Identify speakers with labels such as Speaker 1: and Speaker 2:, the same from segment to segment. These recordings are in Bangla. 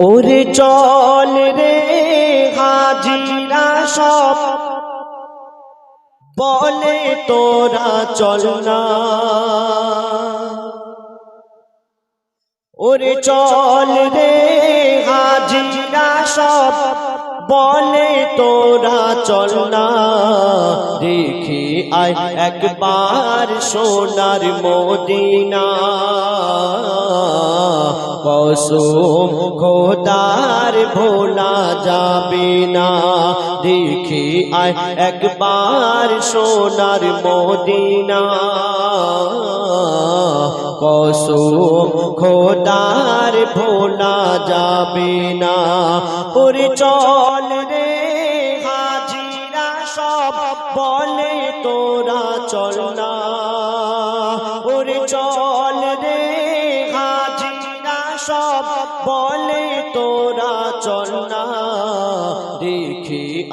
Speaker 1: ওরে চল রে হাজিরা সব। বলে তোরা চল না। ওরে চল রে হাজিরা সব। বলে তোরা চল না। দেখি আয় একবার সোনার মদিনা। কসম খোদার ভোলা যাবে না। দেখি আয় একবার সোনার মদিনা। কসম খোদার ভোলা যাবে না। ওরে চল রে বলে তোরা চল না।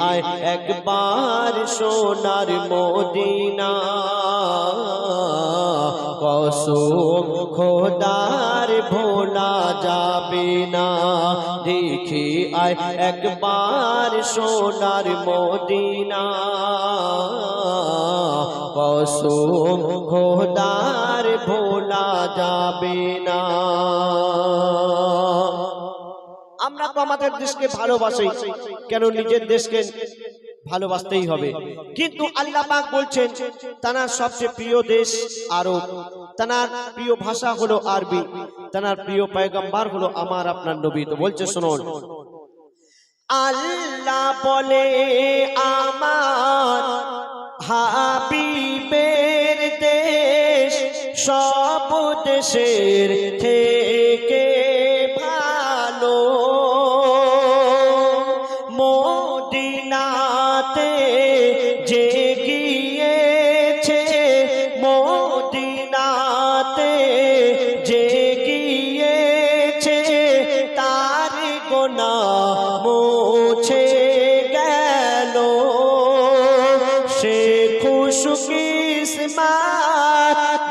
Speaker 1: আয়, একবার সোনার মদিনা। কসম খোদার ভোলা যাবে না। দেখি আয়, একবার সোনার মদিনা। কসম খোদার ভোলা যাবে না। তো আমাদের দেশকে ভালোবাসি, কেন নিজের দেশকে ভালোবাসতেই হবে। কিন্তু আল্লাহ পাক বলছেন, তানার সবচেয়ে প্রিয় দেশ আরব। তানার প্রিয় ভাষা হলো আরবি। তানার প্রিয় পয়গম্বর হলো আমার আপনার নবী। তো বলছে, শুনুন। আল্লাহ বলে, আমার হাবিবের দেশ সব দেশের থেকে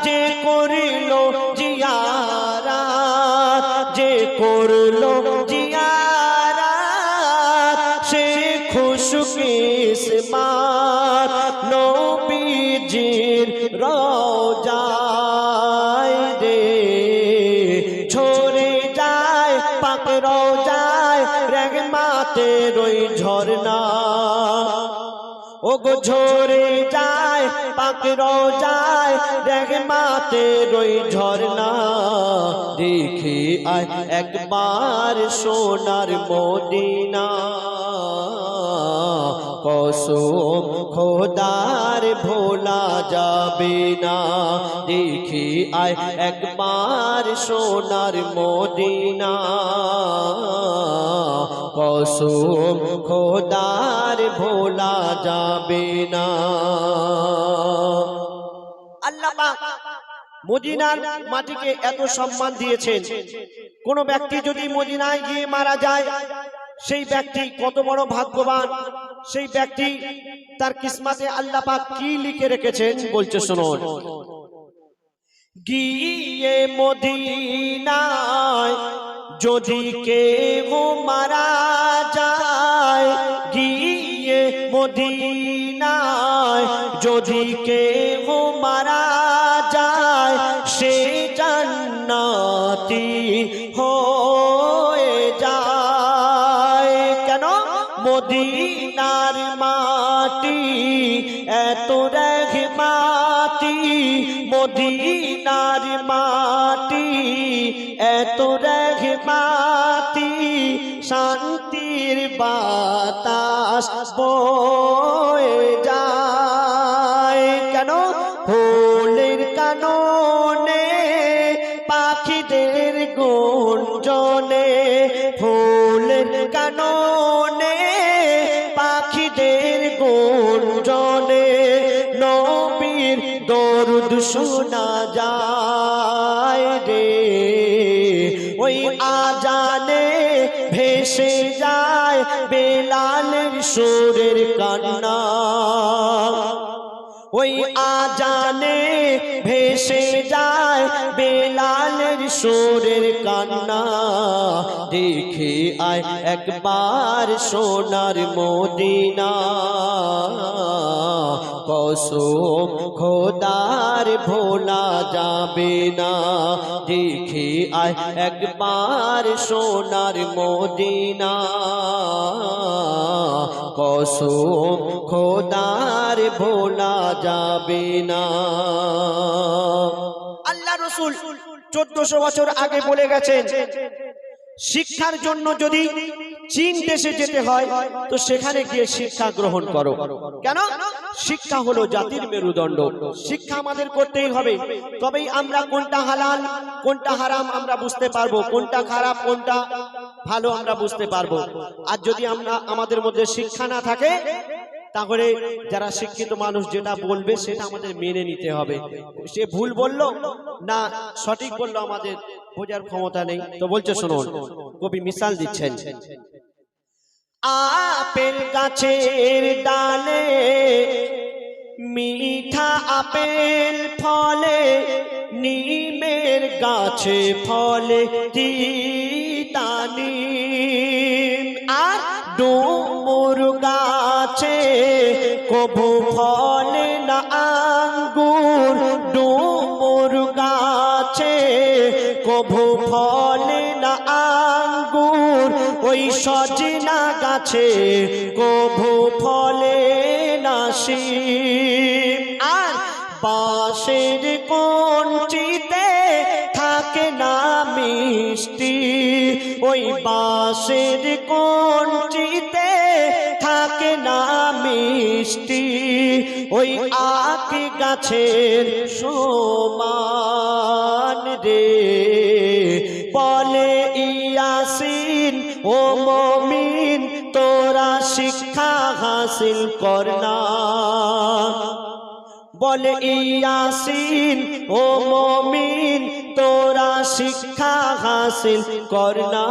Speaker 1: যে করিল জিয়ারা, যে করল জিয়ারা, সে খুশকিসমাত নবীজির রোজায় রে। ঝরে যায়, পাক রোজায় রেগমাতে রই ঝরনা ও গো ঝরে যায় পাক রোজায় মাতে রই ঝরনা দেখে আয় একবার সোনার মদিনা। কসম খোদার ভোলা যাবে না। দেখি আয় একবার সোনার মদিনা। কসম খোদার ভোলা যাবে না। মদিনার মাটিকে এত সম্মান দিয়েছেন। কোন ব্যক্তি যদি মদিনায় গিয়ে মারা যায়, সেই ব্যক্তি কত বড় ভাগ্যবান। সেই ব্যক্তি তার কিসমাতে আল্লাহ পাক কি লিখে রেখেছেন? বলছে, শুনুন। গিয়ে মদিনায় যদি কেউ মারা যায়, গিয়ে মদিনায় যদি কেউ মারা যায়, সে জান্নাতি মদিনার মাটি, এত রেঘমাতি মদিনার মাটি, এত রেঘমাতি শান্তির বাতাস বয়ে যায়। কেন? ফুলের কাননে, পাখিদের গুঞ্জনে। ফুলের কাননে শোনা যায় রে। ওই আজানে ভেসে যায় বেলালের সুরের কান্না। ওই আজানে ভেসে যায় বেলালের সুরের কান্না। দেখে আয় একবার সোনার মদিনা। কসম খোদার ভোলা যাবে না। দেখে আয় একবার সোনার মদিনা। কসম খোদার ভোলা যাবে না। আল্লাহ রসুল চোদ্দশো বছর আগে বলে গেছেন, শিক্ষার জন্য যদি চীন দেশে যেতে হয় তো সেখানে গিয়ে শিক্ষা গ্রহণ করো। কেন? শিক্ষা হলো জাতির মেরুদণ্ড। শিক্ষা আমাদের করতেই হবে। তবেই আমরা কোনটা হালাল কোনটা হারাম আমরা বুঝতে পারব কোনটা খারাপ কোনটা ভালো আমরা বুঝতে পারব। আর যদি আমরা আমাদের মধ্যে শিক্ষা না থাকে তাহলে যারা শিক্ষিত মানুষ যেটা বলবে সেটা আমাদের মেনে নিতে হবে। সে ভুল বলল না সঠিক বলল আমাদের বোঝার ক্ষমতা নেই। তো বলছে শুনুন কবি মিসাল দিচ্ছেন আপেল গাছের ডালে, মিঠা আপেল ফলে, নিমের গাছে ফলে তিতানি আর ডুমুর গাছে কভু ফলে না আঙ্গুর, ডুমুর গাছে কভু সজিনা গাছে কভু ফলে না শিম আর বাঁশের কোনটিতে থাকে না মিষ্টি, ওই বাঁশের কোনটিতে থাকে না মিষ্টি, ওই আখ গাছের সমান রে। ইয়াসিন ও মমিন তোরা শিক্ষা হাসিল করনা বলে ইয়াসিন ও মমিন তোরা শিক্ষা হাসিল করনা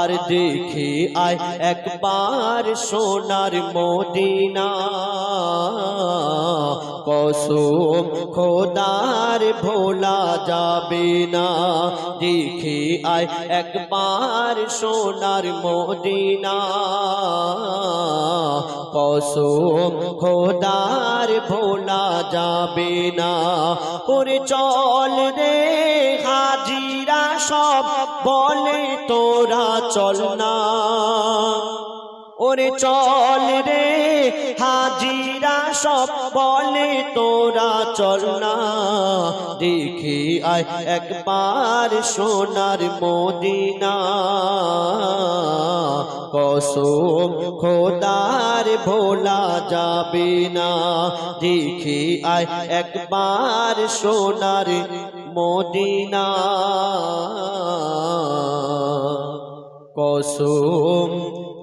Speaker 1: আর দেখে আয় একবার সোনার মদিনা। কসম খোদার ভোলা যাবে না। দেখে আয় একবার সোনার মদিনা। কসম খোদার ভোলা যাবে না। ওরে চল রে হাজিরা সব বলে, তোরা চল না। ওরে চল রে, হাজিরা সব বলে, তোরা চল না। দেখে আয় একবার সোনার মদিনা। কসম খোদার ভোলা যাবে না। দেখে আয় একবার সোনার মদিনা। কসম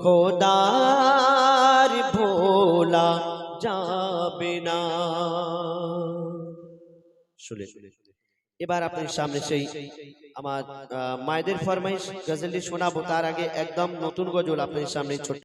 Speaker 1: খোদার ভোলা যাবে না। শুনে এবার আপনার সামনে সেই আমার মায়েদের ফরমাইশ, গজলটি শোনাবো। তার আগে একদম নতুন গজল আপনার সামনে ছোট